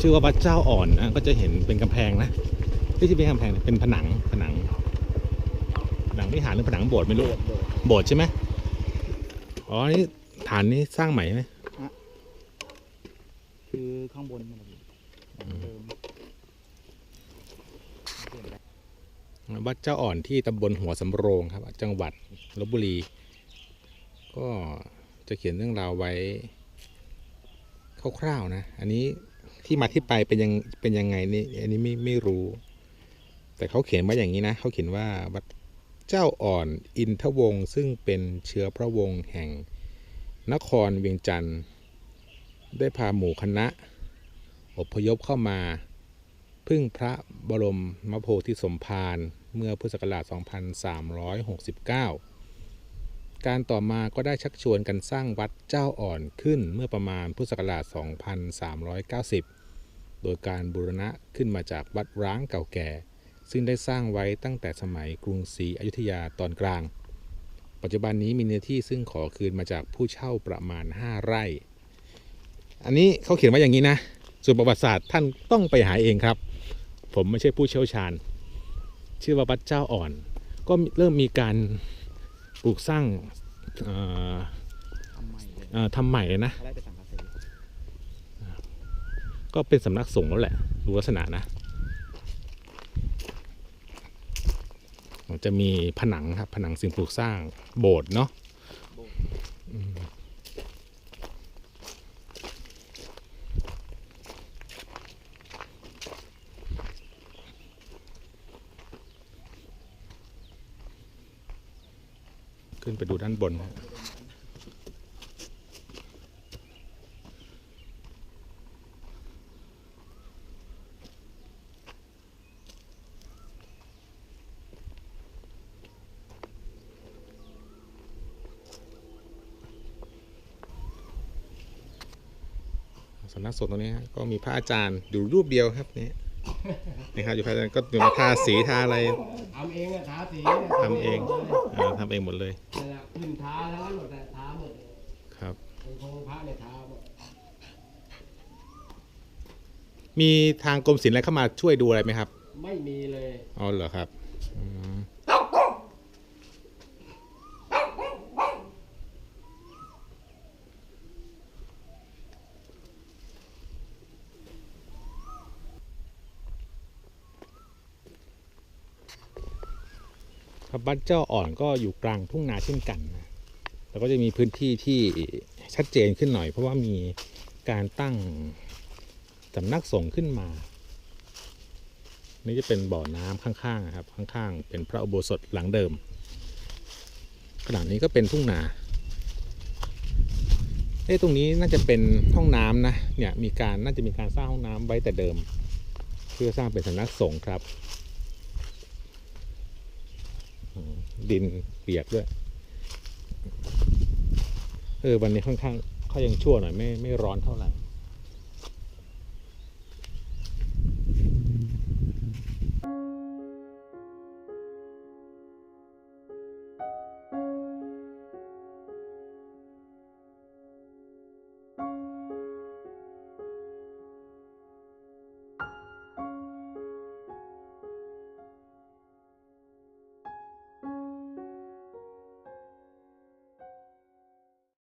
ชื่อว่าวัดเจ้าอ่อนนะก็จะเห็นเป็นกำแพงนะไม่ใช่เป็นกำแพงนะเป็นผนังผนังผนังวิหารหรือผนังโบสถ์ไม่รู้โบสถ์ใช่ไหมอ๋อนี่ฐานนี้สร้างใหม่ไหมคือข้างบนมันนะพี่ของเดิมเปลี่ยนแล้ววัดเจ้าอ่อนที่ตำบลหัวสำโรงครับ จังหวัดลบบุรี ก็จะเขียนเรื่องราวไว้คร่าวๆนะ อันนี้ ที่มาที่ไปเป็นยังเป็นยังไงนี่อันนี้ไม่ไม่รู้ แต่เขาเขียนมาอย่างนี้นะเขาเขียนว่าวัดเจ้าอ่อนอินทวงศ์ซึ่งเป็นเชื้อพระวงศ์แห่งนครเวียงจันทร์ได้พาหมู่คณะ อพยพเข้ามา พึ่งพระบรมมโพธิสมภารเมื่อพุทธศักราช 2369 การต่อมาก็ได้ชักชวนกันสร้างวัดเจ้าอ่อนขึ้นเมื่อประมาณพุทธศักราช 2390 โดยการบูรณะขึ้นมาจากวัดร้างเก่าแก่ ซึ่งได้สร้างไว้ตั้งแต่สมัยกรุงศรีอยุธยาตอนกลาง ปัจจุบันนี้มีเนื้อที่ซึ่งขอคืนมาจากผู้เช่าประมาณ 5 ไร่ อันนี้เขาเขียนไว้อย่างนี้นะ ส่วนประวัติศาสตร์ท่านต้องไปหาเองครับ ผมไม่ใช่ผู้เชี่ยวชาญ ชื่อว่าวัดเจ้าอ่อน ก็เริ่มมีการปลูกสร้างทำใหม่เลยเอ่อทำใหม่เลยนะ เขาได้ไปสัง ก็เป็นสำนักสงฆ์แล้วแหละดูลักษณะนะจะมีผนังครับผนังสิ่งปลูกสร้างโบสถ์เนาะขึ้นไปดูด้านบนนะ สำนักสงฆ์ตรงนี้ฮะก็มีพระอาจารย์อยู่รูปเดียวครับนี่นี่ครับอยู่พระอาจารย์ก็อยู่มาทาสีทาอะไรทำเองอะทาสีทำเองอ่าทำเองหมดเลยนั่นแหละขึ้นทาทั้งนั้นหมดอะทาหมดครับองค์พระเนี่ยทาหมดมีทางกรมศิลป์อะไรเข้ามาช่วยดูอะไรไหมครับ ไม่มีเลยอ๋อเหรอครับอืม ครับบ้านเจ้าอ่อนก็อยู่กลางทุ่งนาเช่นกันนะแล้วก็จะมีพื้นที่ที่ชัดเจนขึ้นหน่อย เพราะว่ามีการตั้งสำนักสงฆ์ขึ้นมา นี่จะเป็นบ่อน้ำข้างๆครับข้างๆ เป็นพระอุโบสถหลังเดิมขณะนี้ก็เป็นทุ่งนาเอ้ตรงนี้น่าจะเป็นห้องน้ำนะ เนี่ยมีการน่าจะมีการสร้างห้องน้ำไว้แต่เดิม เพื่อสร้างเป็นสำนักสงฆ์ครับอืม ดินเปียกด้วย เออวันนี้ค่อนข้างเขายังชั่วหน่อยไม่ไม่ร้อนเท่าไหร่